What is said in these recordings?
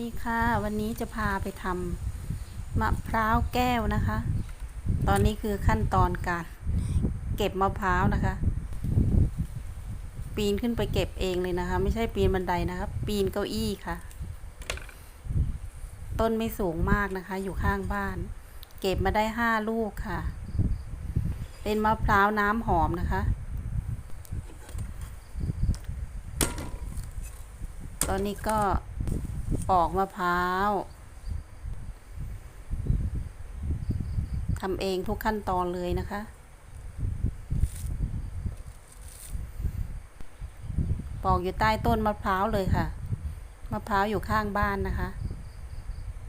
ดีค่ะวันนี้จะพาไปทำมะพร้าวแก้วนะคะ ตอนนี้คือขั้นตอนการเก็บมะพร้าวนะคะ ปีนขึ้นไปเก็บเองเลยนะคะ ไม่ใช่ปีนบันไดนะคะปีนเก้าอี้ค่ะ ต้นไม่สูงมากนะคะ อยู่ข้างบ้าน เก็บมาได้ห้าลูกค่ะ เป็นมะพร้าวน้ำหอมนะคะตอนนี้ก็ ปอกมะพร้าวทำเองทุกขั้นตอนเลยนะคะ ปอกอยู่ใต้ต้นมะพร้าวเลยค่ะ มะพร้าวอยู่ข้างบ้านนะคะ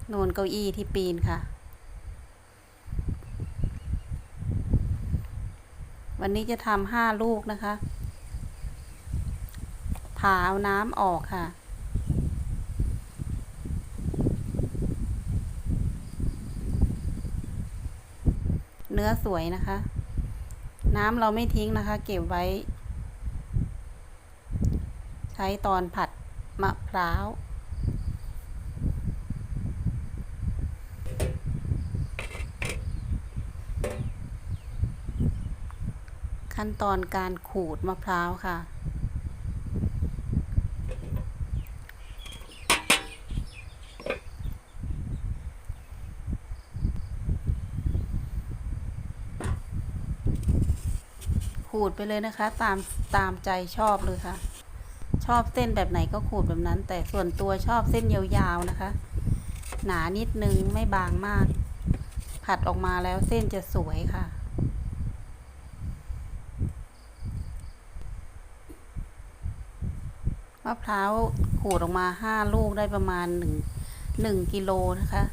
โนนเก้าอี้ที่ปีนค่ะ วันนี้จะทำห้าลูกนะคะผ่าเอาน้ำออกค่ะ เนื้อสวยนะคะ น้ำเราไม่ทิ้งนะคะ เก็บไว้ ใช้ตอนผัดมะพร้าวขั้นตอนการขูดมะพร้าวค่ะ ขูดไปเลยนะคะ ตามตามใจชอบเลยค่ะ ชอบเส้นแบบไหนก็ขูดแบบนั้น แต่ส่วนตัวชอบเส้นยาวๆนะคะ หนานิดนึงไม่บางมาก ผัดออกมาแล้วเส้นจะสวยค่ะมะพร้าวขูดออกมาห้าลูกได้ประมาณหนึ่งหนึ่งกิโลนะคะ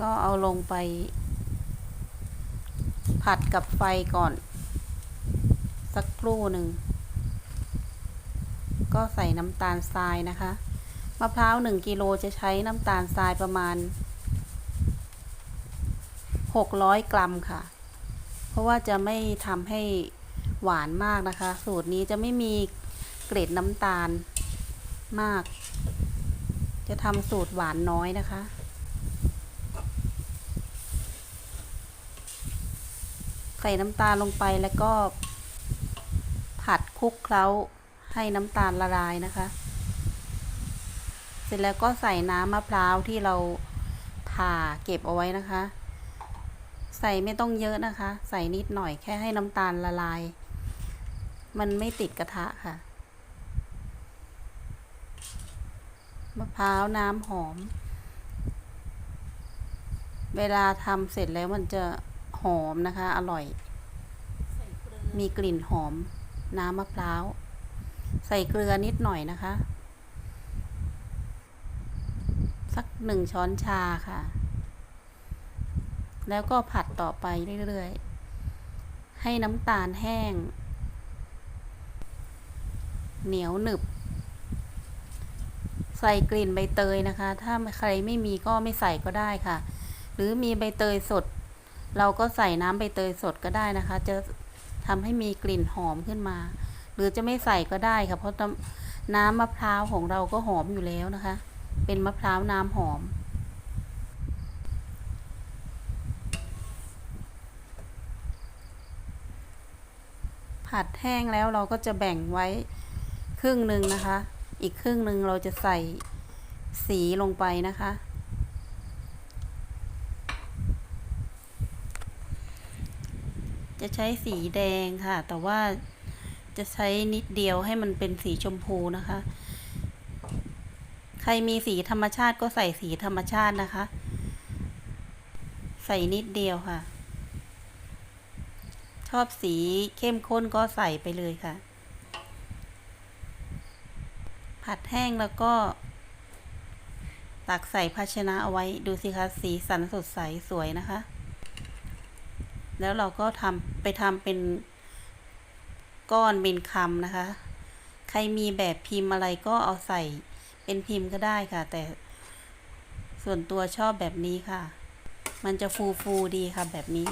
ก็เอาลงไป ผัดกับไฟก่อน สักครู่หนึ่ง ก็ใส่น้ำตาลทรายนะคะ มะพร้าวหนึ่งกิโลจะใช้น้ำตาลทรายประมาณหกร้อยกรัมค่ะ เพราะว่าจะไม่ทำให้หวานมากนะคะ สูตรนี้จะไม่มีเกรดน้ำตาลมาก จะทำสูตรหวานน้อยนะคะ ใส่น้ำตาลลงไปแล้วก็ ลุกเคล้าให้น้ำตาลละลายนะคะ เสร็จแล้วก็ใส่น้ำมะพร้าวที่เราผ่าเก็บเอาไว้นะคะ ใส่ไม่ต้องเยอะนะคะ ใส่นิดหน่อยแค่ให้น้ำตาลละลาย มันไม่ติดกระทะค่ะ มะพร้าวน้ำหอม เวลาทำเสร็จแล้วมันจะหอมนะคะ อร่อย มีกลิ่นหอม น้ำมะพร้าว ใส่เกลือนิดหน่อยนะคะ สักหนึ่งช้อนชาค่ะ แล้วก็ผัดต่อไปเรื่อยๆ ให้น้ำตาลแห้ง เหนียวหนึบ ใส่กลิ่นใบเตยนะคะ ถ้าใครไม่มีก็ไม่ใส่ก็ได้ค่ะ หรือมีใบเตยสด เราก็ใส่น้ำใบเตยสดก็ได้นะคะ จะ ทำให้มีกลิ่นหอมขึ้นมา หรือจะไม่ใส่ก็ได้ค่ะ เพราะน้ำน้ำมะพร้าวของเราก็หอมอยู่แล้วนะคะ เป็นมะพร้าวน้ำหอม ผัดแห้งแล้วเราก็จะแบ่งไว้ครึ่งหนึ่งนะคะ อีกครึ่งหนึ่งเราจะใส่สีลงไปนะคะ จะใช้สีแดงค่ะ แต่ว่าจะใช้นิดเดียวให้มันเป็นสีชมพูนะคะ ใครมีสีธรรมชาติก็ใส่สีธรรมชาตินะคะ ใส่นิดเดียวค่ะ ชอบสีเข้มข้นก็ใส่ไปเลยค่ะ ผัดแห้งแล้วก็ตักใส่ภาชนะเอาไว้ดูสิคะสีสันสดใสสวยนะคะ แล้วเราก็ทำไปทำเป็นก้อนเป็นคำนะคะ ใครมีแบบพิมพ์อะไรก็เอาใส่เป็นพิมพ์ก็ได้ค่ะ แต่ส่วนตัวชอบแบบนี้ค่ะ มันจะฟูฟูดีค่ะแบบนี้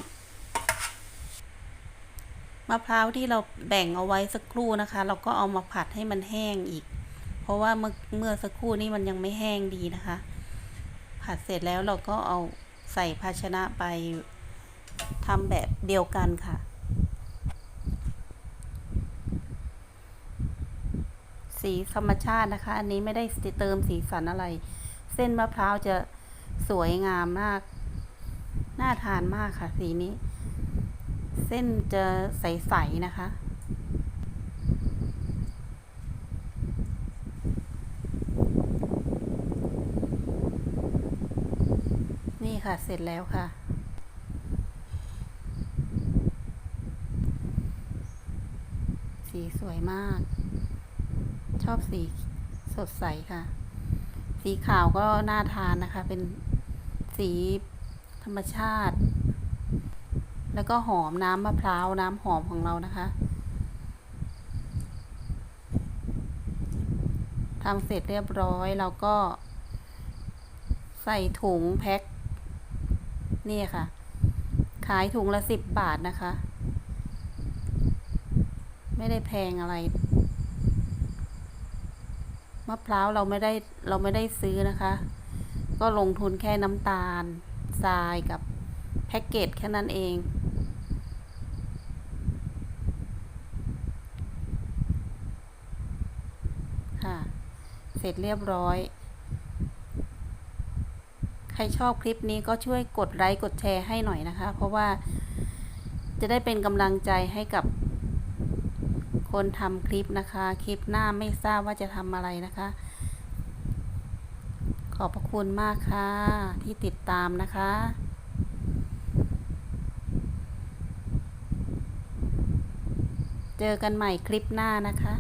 มะพร้าวที่เราแบ่งเอาไว้สักครู่นะคะ เราก็เอามาผัดให้มันแห้งอีก เพราะว่าเมื่อเมื่อสักครู่นี้มันยังไม่แห้งดีนะคะ ผัดเสร็จแล้วเราก็เอาใส่ภาชนะไป ทำแบบเดียวกันค่ะ สีธรรมชาตินะคะ อันนี้ไม่ได้เติมสีสันอะไร เส้นมะพร้าวจะสวยงามมาก น่าทานมากค่ะ สีนี้ เส้นจะใสๆนะคะนี่ค่ะ เสร็จแล้วค่ะ สีสวยมาก ชอบสีสดใสค่ะ สีขาวก็น่าทานนะคะ เป็นสีธรรมชาติ แล้วก็หอมน้ำมะพร้าวน้ำหอมของเรานะคะทำเสร็จเรียบร้อยเราก็ ใส่ถุงแพ็คนี่ค่ะ ขายถุงละสิบบาทนะคะ ไม่ได้แพงอะไร มะพร้าวเราไม่ได้เราไม่ได้ซื้อนะคะ ก็ลงทุนแค่น้ำตาลทรายกับแพ็กเกจแค่นั้นเอง ค่ะ เสร็จเรียบร้อย ใครชอบคลิปนี้ก็ช่วยกดไลค์กดแชร์ให้หน่อยนะคะ เพราะว่าจะได้เป็นกำลังใจให้กับ คนทำคลิปนะคะ คลิปหน้าไม่ทราบว่าจะทำอะไรนะคะ ขอบพระคุณมากค่ะ ที่ติดตามนะคะเจอกันใหม่คลิปหน้านะคะ